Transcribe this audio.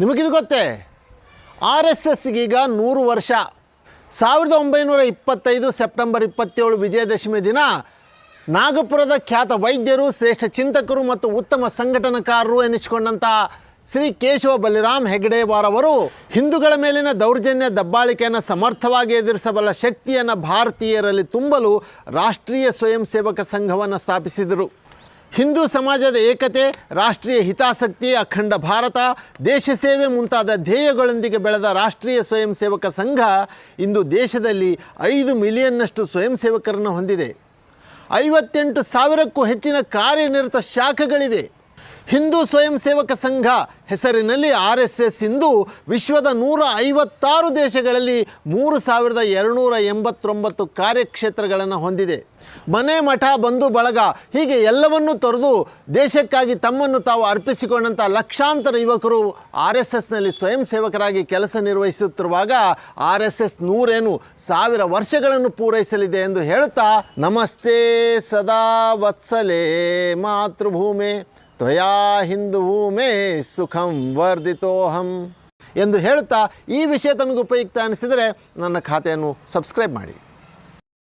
ನಿಮಗಿದು ಗೊತ್ತೇ? R S ಎಸ್ಗೀಗ ನೂರು ವರ್ಷ. ಸಾವಿರದ ಒಂಬೈನೂರ ಇಪ್ಪತ್ತೈದು ಸೆಪ್ಟೆಂಬರ್ ಇಪ್ಪತ್ತೇಳು ವಿಜಯದಶಮಿ ದಿನ ನಾಗಪುರದ ಖ್ಯಾತ ವೈದ್ಯರು, ಶ್ರೇಷ್ಠ ಚಿಂತಕರು ಮತ್ತು ಉತ್ತಮ ಸಂಘಟನಕಾರರು ಎನಿಸಿಕೊಂಡಂಥ ಶ್ರೀ ಕೇಶವ ಬಲಿರಾಮ್ ಹೆಗಡೆವಾರವರು ಹಿಂದೂಗಳ ಮೇಲಿನ ದೌರ್ಜನ್ಯ ದಬ್ಬಾಳಿಕೆಯನ್ನು ಸಮರ್ಥವಾಗಿ ಎದುರಿಸಬಲ್ಲ ಶಕ್ತಿಯನ್ನು ಭಾರತೀಯರಲ್ಲಿ ತುಂಬಲು ರಾಷ್ಟ್ರೀಯ ಸ್ವಯಂ ಸೇವಕ ಸಂಘವನ್ನು ಸ್ಥಾಪಿಸಿದರು. ಹಿಂದೂ ಸಮಾಜದ ಏಕತೆ, ರಾಷ್ಟ್ರೀಯ ಹಿತಾಸಕ್ತಿ, ಅಖಂಡ ಭಾರತ, ದೇಶ ಸೇವೆ ಮುಂತಾದ ಧ್ಯೇಯಗಳೊಂದಿಗೆ ಬೆಳೆದ ರಾಷ್ಟ್ರೀಯ ಸ್ವಯಂ ಸೇವಕ ಸಂಘ ಇಂದು ದೇಶದಲ್ಲಿ ಐದು ಮಿಲಿಯನ್ನಷ್ಟು ಸ್ವಯಂ ಸೇವಕರನ್ನು ಹೊಂದಿದೆ. ಐವತ್ತೆಂಟು ಸಾವಿರಕ್ಕೂ ಹೆಚ್ಚಿನ ಕಾರ್ಯನಿರತ ಶಾಖೆಗಳಿವೆ. ಹಿಂದೂ ಸ್ವಯಂ ಸೇವಕ ಸಂಘ ಹೆಸರಿನಲ್ಲಿ ಆರ್ ಎಸ್ ಎಸ್ ಇಂದು ವಿಶ್ವದ ನೂರ ಐವತ್ತಾರು ದೇಶಗಳಲ್ಲಿ ಮೂರು ಸಾವಿರದ ಎರಡುನೂರ ಎಂಬತ್ತೊಂಬತ್ತು ಕಾರ್ಯಕ್ಷೇತ್ರಗಳನ್ನು ಹೊಂದಿದೆ. ಮನೆ, ಮಠ, ಬಂಧು, ಬಳಗ ಹೀಗೆ ಎಲ್ಲವನ್ನೂ ತೊರೆದು ದೇಶಕ್ಕಾಗಿ ತಮ್ಮನ್ನು ತಾವು ಅರ್ಪಿಸಿಕೊಂಡಂಥ ಲಕ್ಷಾಂತರ ಯುವಕರು ಆರ್ ಎಸ್ ಎಸ್ನಲ್ಲಿ ಸ್ವಯಂ ಸೇವಕರಾಗಿ ಕೆಲಸ ನಿರ್ವಹಿಸುತ್ತಿರುವಾಗ ಆರ್ ಎಸ್ ಎಸ್ ನೂರೇನು ಸಾವಿರ ವರ್ಷಗಳನ್ನು ಪೂರೈಸಲಿದೆ ಎಂದು ಹೇಳುತ್ತಾ, ನಮಸ್ತೆ ಸದಾ ವತ್ಸಲೇ ಮಾತೃಭೂಮೆ. ತ್ವಯಾ ಹಿಂದೂ ಮೇ ಸುಖಂ ವರ್ಧಿತೋಹಂ ಎಂದು ಹೇಳುತ್ತಾ ಈ ವಿಷಯ ತಮಗೆ ಉಪಯುಕ್ತ ಅನಿಸಿದರೆ ನನ್ನ ಖಾತೆಯನ್ನು ಸಬ್ಸ್ಕ್ರೈಬ್ ಮಾಡಿ.